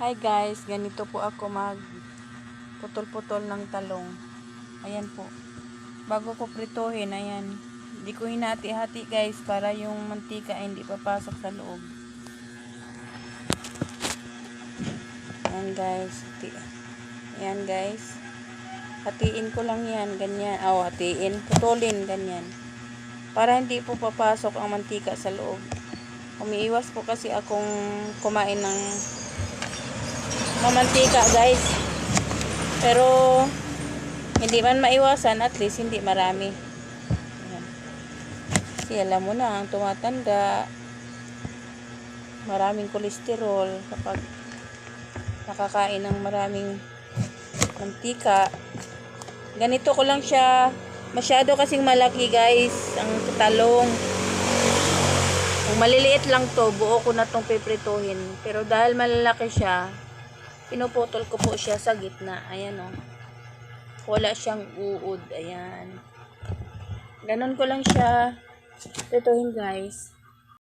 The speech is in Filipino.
Hi guys, ganito po ako mag putol-putol ng talong. Ayan po. Bago ko prituhin, ayan. Hindi ko hinati-hati guys para yung mantika ay hindi papasok sa loob. Ayan guys. Ayan guys. Hatiin ko lang yan, ganyan. Oh, hatiin. Putulin, ganyan. Para hindi po papasok ang mantika sa loob. Umiiwas po kasi akong kumain ng mamantika guys. Pero hindi man maiwasan at least hindi marami. Ayan. Kasi alam mo na ang tumatanda maraming kolesterol kapag nakakain ng maraming mantika. Ganito ko lang siya masyado kasing malaki guys ang talong. Kung maliliit lang to, buo ko na tong piprituhin. Pero dahil malalaki siya, pinuputol ko po siya sa gitna. Ayan o. Wala siyang uod. Ayan. Ganon ko lang siya prituhin guys.